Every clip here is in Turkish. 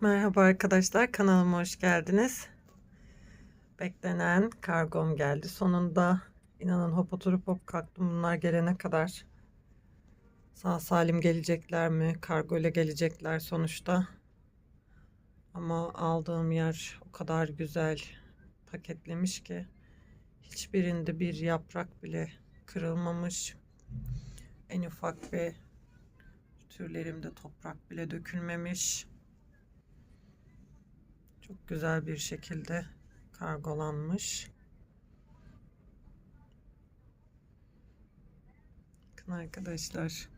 Merhaba arkadaşlar, kanalıma hoş geldiniz. Beklenen kargom geldi. Sonunda inanın hop oturup hop kalktım bunlar gelene kadar. Sağ salim gelecekler mi? Kargo ile gelecekler sonuçta. Ama aldığım yer o kadar güzel paketlemiş ki hiçbirinde bir yaprak bile kırılmamış. En ufak bir türlerimde toprak bile dökülmemiş. Çok güzel bir şekilde kargolanmış. Bakın arkadaşlar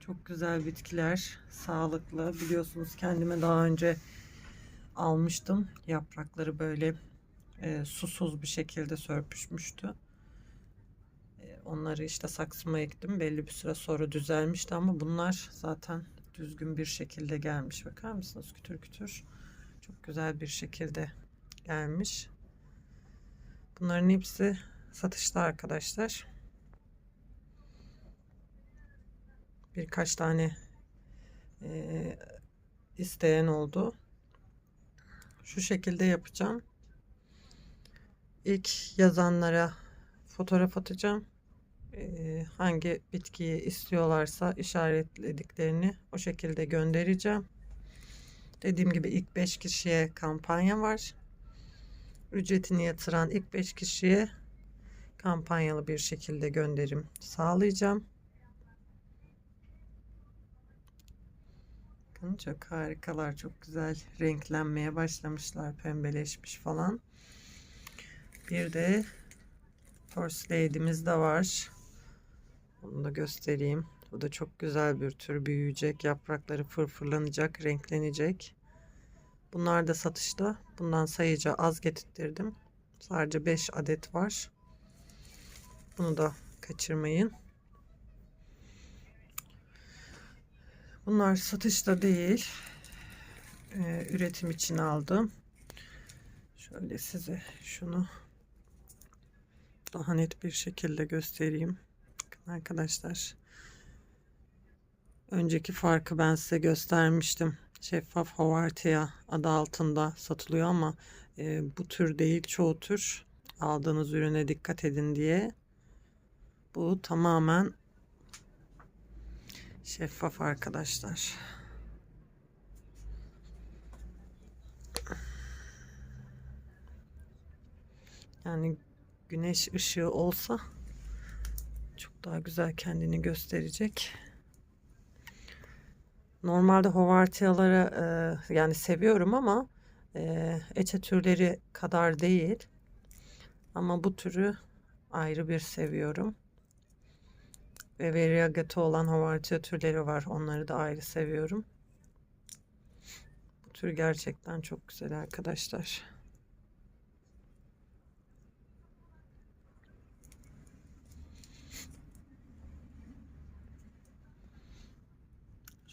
çok güzel bitkiler, sağlıklı. Biliyorsunuz kendime daha önce almıştım. Yaprakları böyle e, susuz bir şekilde sörpüşmüştü. E, onları işte saksıma ektim. Belli bir süre sonra düzelmişti ama bunlar zaten düzgün bir şekilde gelmiş. Bakar mısınız? Kütür kütür. Çok güzel bir şekilde gelmiş. Bunların hepsi satışta arkadaşlar. Birkaç tane e, isteyen oldu. Şu şekilde yapacağım. İlk yazanlara fotoğraf atacağım. E, hangi bitkiyi istiyorlarsa işaretlediklerini o şekilde göndereceğim. Dediğim gibi ilk 5 kişiye kampanya var. Ücretini yatıran ilk 5 kişiye kampanyalı bir şekilde gönderim sağlayacağım. Bakın çok harikalar, çok güzel renklenmeye başlamışlar, pembeleşmiş falan. Bir de Horse Lady'miz de var. Onu da göstereyim. Bu da çok güzel bir tür büyüyecek. Yaprakları fırfırlanacak, renklenecek. Bunlar da satışta. Bundan sayıca az getirttirdim. Sadece 5 adet var. Bunu da kaçırmayın. Bunlar satışta değil. Ee, üretim için aldım. Şöyle size şunu daha net bir şekilde göstereyim. Arkadaşlar. Önceki farkı ben size göstermiştim. Şeffaf Havartia adı altında satılıyor ama e, bu tür değil çoğu tür. Aldığınız ürüne dikkat edin diye. Bu tamamen şeffaf arkadaşlar. Yani güneş ışığı olsa çok daha güzel kendini gösterecek. Normalde hovartiyaları e, yani seviyorum ama e, eçe türleri kadar değil. Ama bu türü ayrı bir seviyorum. Ve variegato olan hovartiya türleri var. Onları da ayrı seviyorum. Bu tür gerçekten çok güzel arkadaşlar.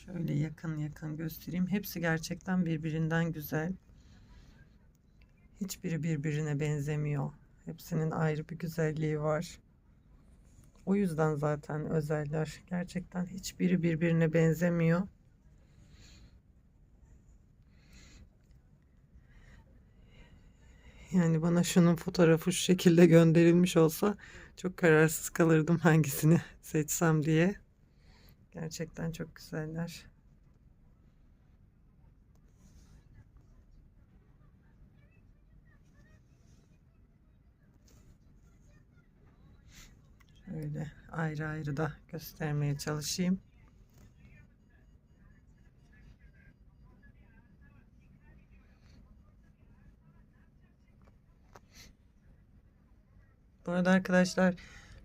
Şöyle yakın yakın göstereyim. Hepsi gerçekten birbirinden güzel. Hiçbiri birbirine benzemiyor. Hepsinin ayrı bir güzelliği var. O yüzden zaten özeller. Gerçekten hiçbiri birbirine benzemiyor. Yani bana şunun fotoğrafı şu şekilde gönderilmiş olsa çok kararsız kalırdım hangisini seçsem diye. Gerçekten çok güzeller. Şöyle ayrı ayrı da göstermeye çalışayım. Bu arada arkadaşlar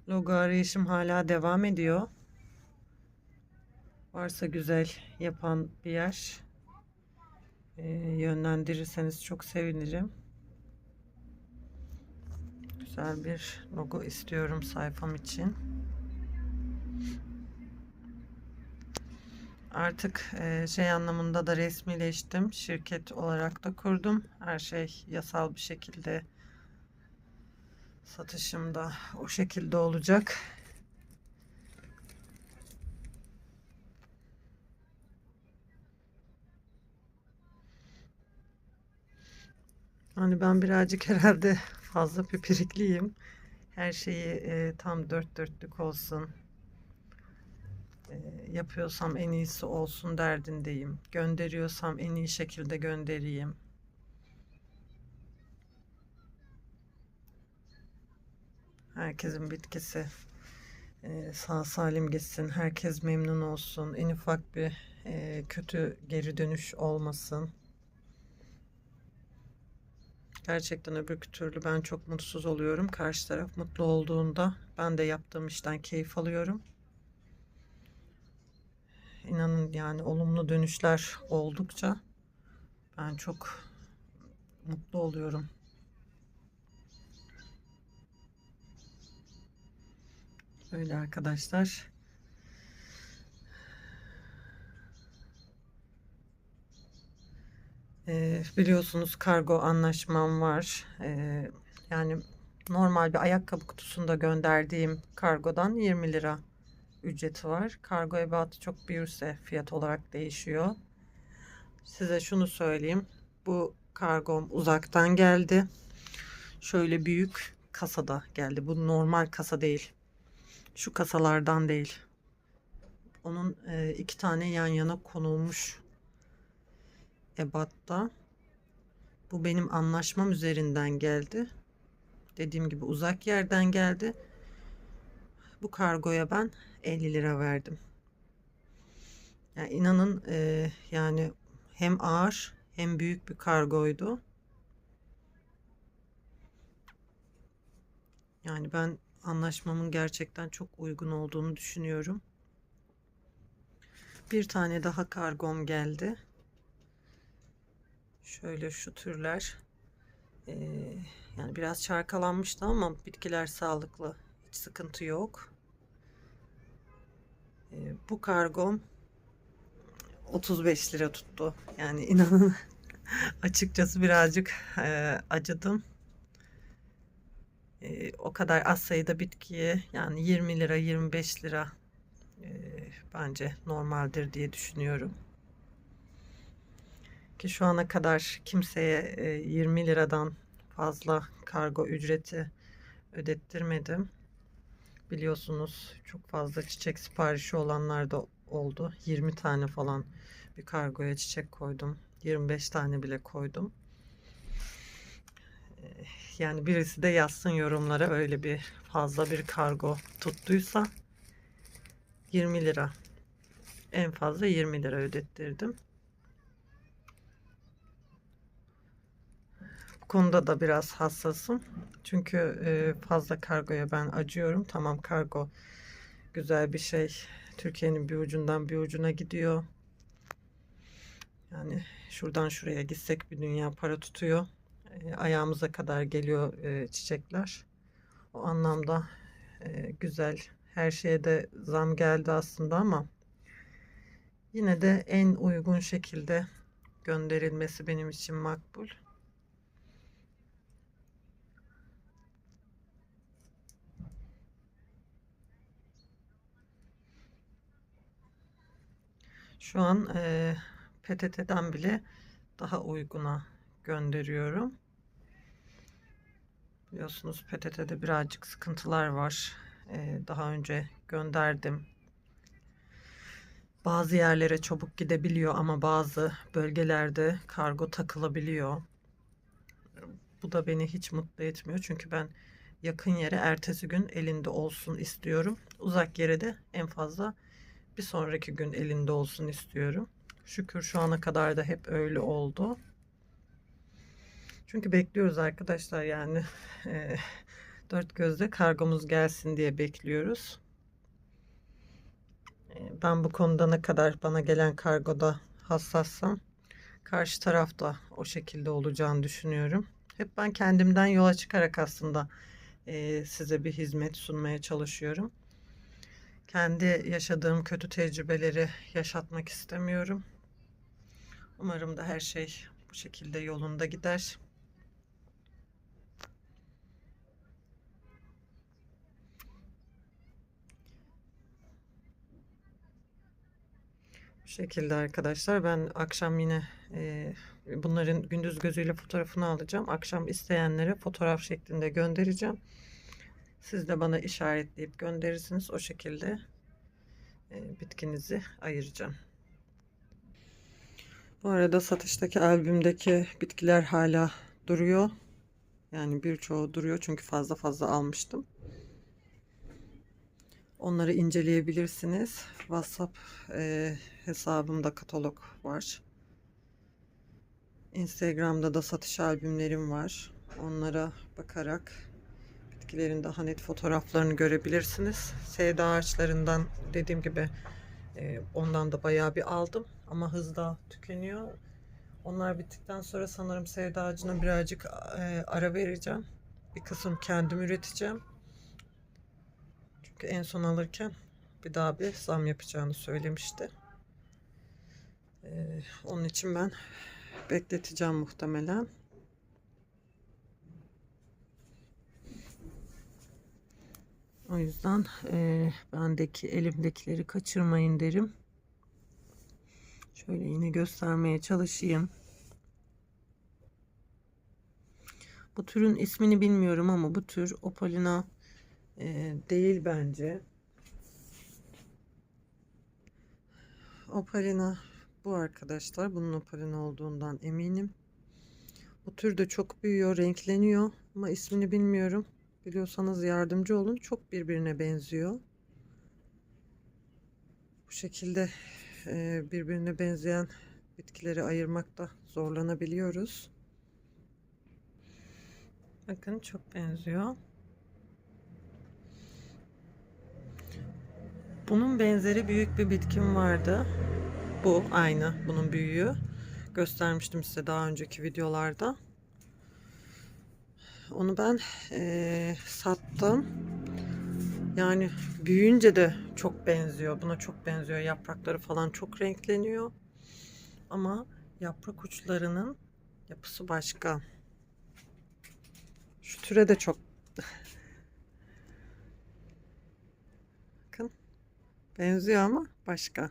logo arayışım hala devam ediyor. Varsa güzel yapan bir yer e, yönlendirirseniz çok sevinirim. Güzel bir logo istiyorum sayfam için. Artık e, şey anlamında da resmileştim. Şirket olarak da kurdum. Her şey yasal bir şekilde satışımda o şekilde olacak. Hani ben birazcık herhalde fazla pipirikliyim. Her şeyi e, tam dört dörtlük olsun. E, yapıyorsam en iyisi olsun derdindeyim. Gönderiyorsam en iyi şekilde göndereyim. Herkesin bitkisi e, sağ salim gitsin. Herkes memnun olsun. En ufak bir e, kötü geri dönüş olmasın. Gerçekten öbür türlü ben çok mutsuz oluyorum. Karşı taraf mutlu olduğunda ben de yaptığım işten keyif alıyorum. İnanın yani olumlu dönüşler oldukça ben çok mutlu oluyorum. Öyle arkadaşlar. Biliyorsunuz kargo anlaşmam var. Yani normal bir ayakkabı kutusunda gönderdiğim kargodan 20 lira ücreti var. Kargo ebatı çok büyürse fiyat olarak değişiyor. Size şunu söyleyeyim. Bu kargom uzaktan geldi. Şöyle büyük kasada geldi. Bu normal kasa değil. Şu kasalardan değil. Onun iki tane yan yana konulmuş ebatta. Bu benim anlaşmam üzerinden geldi. Dediğim gibi uzak yerden geldi. Bu kargoya ben 50 lira verdim. Yani inanın e, yani hem ağır hem büyük bir kargoydu. Yani ben anlaşmamın gerçekten çok uygun olduğunu düşünüyorum. Bir tane daha kargom geldi. Şöyle şu türler. Ee, yani biraz çarkalanmıştı ama bitkiler sağlıklı. Hiç sıkıntı yok. Ee, bu kargom 35 lira tuttu. Yani inanın açıkçası birazcık e, acıdım. E, o kadar az sayıda bitkiye yani 20 lira 25 lira e, bence normaldir diye düşünüyorum. Ki şu ana kadar kimseye e, 20 liradan fazla kargo ücreti ödettirmedim. Biliyorsunuz çok fazla çiçek siparişi olanlar da oldu. 20 tane falan bir kargoya çiçek koydum. 25 tane bile koydum. Yani birisi de yazsın yorumlara öyle bir fazla bir kargo tuttuysa 20 lira. En fazla 20 lira ödettirdim. Konuda da biraz hassasım. Çünkü e, fazla kargoya ben acıyorum. Tamam kargo güzel bir şey. Türkiye'nin bir ucundan bir ucuna gidiyor. Yani şuradan şuraya gitsek bir dünya para tutuyor. E, ayağımıza kadar geliyor e, çiçekler. O anlamda e, güzel. Her şeye de zam geldi aslında ama yine de en uygun şekilde gönderilmesi benim için makbul. Şu an e, PTT'den bile daha uyguna gönderiyorum. Biliyorsunuz PTT'de birazcık sıkıntılar var. Ee, daha önce gönderdim. Bazı yerlere çabuk gidebiliyor ama bazı bölgelerde kargo takılabiliyor. Bu da beni hiç mutlu etmiyor. Çünkü ben yakın yere ertesi gün elinde olsun istiyorum. Uzak yere de en fazla bir sonraki gün elinde olsun istiyorum. Şükür şu ana kadar da hep öyle oldu. Çünkü bekliyoruz arkadaşlar yani e, dört gözle kargomuz gelsin diye bekliyoruz. E, ben bu konuda ne kadar bana gelen kargoda hassassam karşı tarafta o şekilde olacağını düşünüyorum. Hep ben kendimden yola çıkarak aslında e, size bir hizmet sunmaya çalışıyorum. Kendi yaşadığım kötü tecrübeleri yaşatmak istemiyorum. Umarım da her şey bu şekilde yolunda gider. Bu şekilde arkadaşlar ben akşam yine e, bunların gündüz gözüyle fotoğrafını alacağım. Akşam isteyenlere fotoğraf şeklinde göndereceğim. Siz de bana işaretleyip gönderirsiniz. O şekilde e, bitkinizi ayıracağım. Bu arada satıştaki albümdeki bitkiler hala duruyor. Yani birçoğu duruyor çünkü fazla fazla almıştım. Onları inceleyebilirsiniz. WhatsApp e, hesabımda katalog var. Instagram'da da satış albümlerim var. Onlara bakarak bitkilerin daha net fotoğraflarını görebilirsiniz. Sevda ağaçlarından dediğim gibi e, ondan da bayağı bir aldım ama hızla tükeniyor. Onlar bittikten sonra sanırım sevda ağacına birazcık e, ara vereceğim. Bir kısım kendim üreteceğim. Çünkü en son alırken bir daha bir zam yapacağını söylemişti. E, onun için ben bekleteceğim muhtemelen. O yüzden e, bendeki elimdekileri kaçırmayın derim. Şöyle yine göstermeye çalışayım. Bu türün ismini bilmiyorum ama bu tür opalina e, değil bence. Opalina bu arkadaşlar. Bunun opalina olduğundan eminim. Bu tür de çok büyüyor, renkleniyor ama ismini bilmiyorum. Biliyorsanız yardımcı olun. Çok birbirine benziyor. Bu şekilde e, birbirine benzeyen bitkileri ayırmakta zorlanabiliyoruz. Bakın çok benziyor. Bunun benzeri büyük bir bitkim vardı. Bu aynı bunun büyüğü. Göstermiştim size daha önceki videolarda. Onu ben e, sattım. Yani büyüyünce de çok benziyor. Buna çok benziyor. Yaprakları falan çok renkleniyor. Ama yaprak uçlarının yapısı başka. Şu türe de çok Bakın. Benziyor ama başka.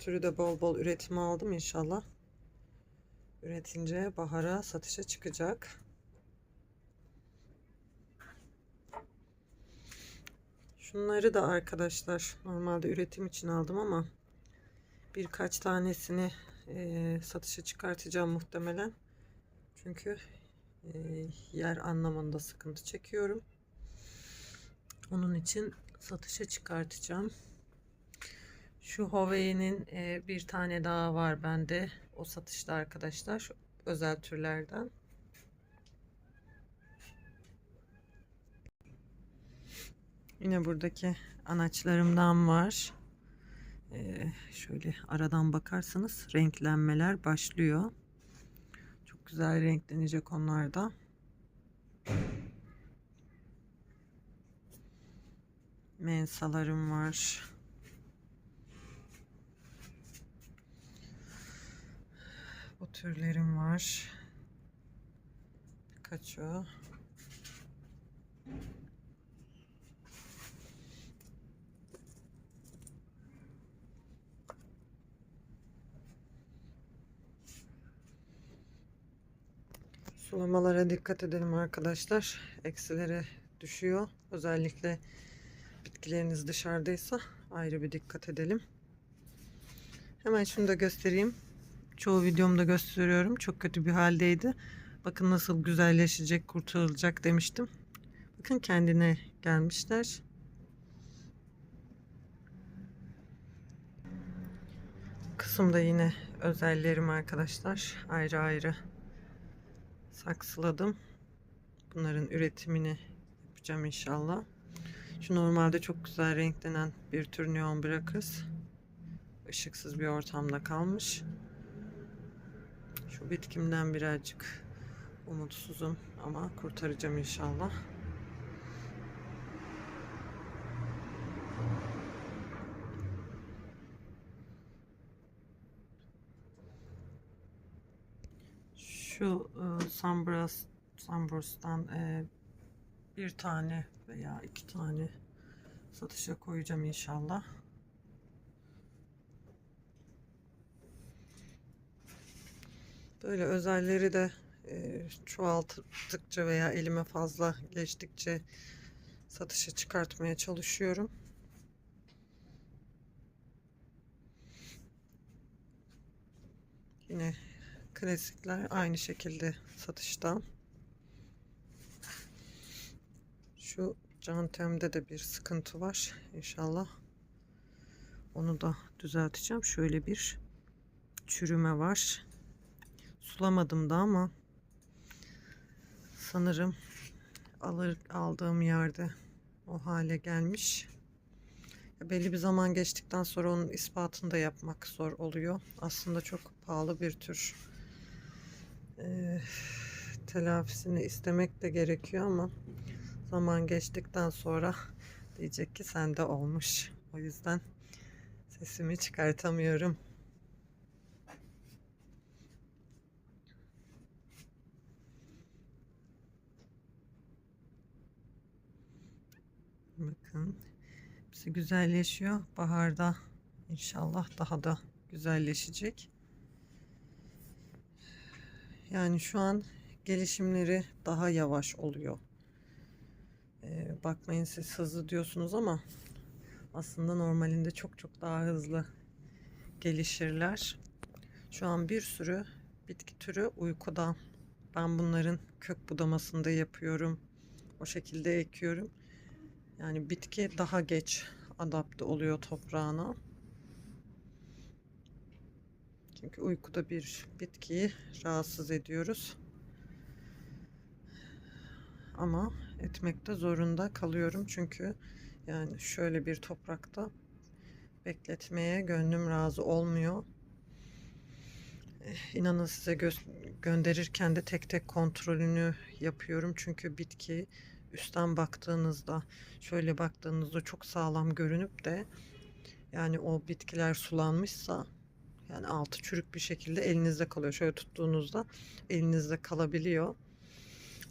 Türü de bol bol üretime aldım inşallah. Üretince bahara satışa çıkacak. Şunları da arkadaşlar normalde üretim için aldım ama birkaç tanesini e, satışa çıkartacağım muhtemelen. Çünkü e, yer anlamında sıkıntı çekiyorum. Onun için satışa çıkartacağım. Şu Huawei'nin e, bir tane daha var bende. O satışta arkadaşlar. Şu özel türlerden. Yine buradaki anaçlarımdan var. Ee, şöyle aradan bakarsanız renklenmeler başlıyor. Çok güzel renklenecek onlar da. Mensalarım var. Bu türlerim var. Birkaçı. Sulamalara dikkat edelim arkadaşlar. Eksilere düşüyor. Özellikle bitkileriniz dışarıdaysa ayrı bir dikkat edelim. Hemen şunu da göstereyim. Çoğu videomda gösteriyorum. Çok kötü bir haldeydi. Bakın nasıl güzelleşecek, kurtarılacak demiştim. Bakın kendine gelmişler. Kısımda yine özellerim arkadaşlar. Ayrı ayrı saksıladım. Bunların üretimini yapacağım inşallah. Şu normalde çok güzel renklenen bir tür neon bırakırız. Işıksız bir ortamda kalmış. Şu bitkimden birazcık umutsuzum ama kurtaracağım inşallah. Şu e, Sunburst, Sunburst'tan e, bir tane veya iki tane satışa koyacağım inşallah. Böyle özelleri de e, çoğalttıkça veya elime fazla geçtikçe satışa çıkartmaya çalışıyorum. Yine klasikler aynı şekilde satışta. Şu cantemde de bir sıkıntı var. İnşallah onu da düzelteceğim. Şöyle bir çürüme var. Sulamadım da ama sanırım alır aldığım yerde o hale gelmiş. Belli bir zaman geçtikten sonra onun ispatını da yapmak zor oluyor. Aslında çok pahalı bir tür. Eee, telafisini istemek de gerekiyor ama zaman geçtikten sonra diyecek ki sende olmuş. O yüzden sesimi çıkartamıyorum. Bakın hepsi güzelleşiyor. Baharda inşallah daha da güzelleşecek. Yani şu an gelişimleri daha yavaş oluyor. Ee, bakmayın siz hızlı diyorsunuz ama aslında normalinde çok çok daha hızlı gelişirler. Şu an bir sürü bitki türü uykuda. Ben bunların kök budamasını da yapıyorum. O şekilde ekiyorum. Yani bitki daha geç adapte oluyor toprağına. Çünkü uykuda bir bitkiyi rahatsız ediyoruz. Ama etmekte zorunda kalıyorum çünkü yani şöyle bir toprakta bekletmeye gönlüm razı olmuyor. Eh, İnanın size gö- gönderirken de tek tek kontrolünü yapıyorum çünkü bitki üstten baktığınızda şöyle baktığınızda çok sağlam görünüp de yani o bitkiler sulanmışsa yani altı çürük bir şekilde elinizde kalıyor. Şöyle tuttuğunuzda elinizde kalabiliyor.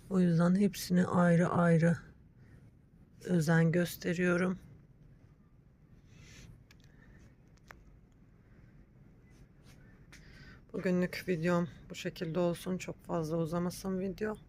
O yüzden hepsini ayrı ayrı özen gösteriyorum. Bugünlük videom bu şekilde olsun. Çok fazla uzamasın video.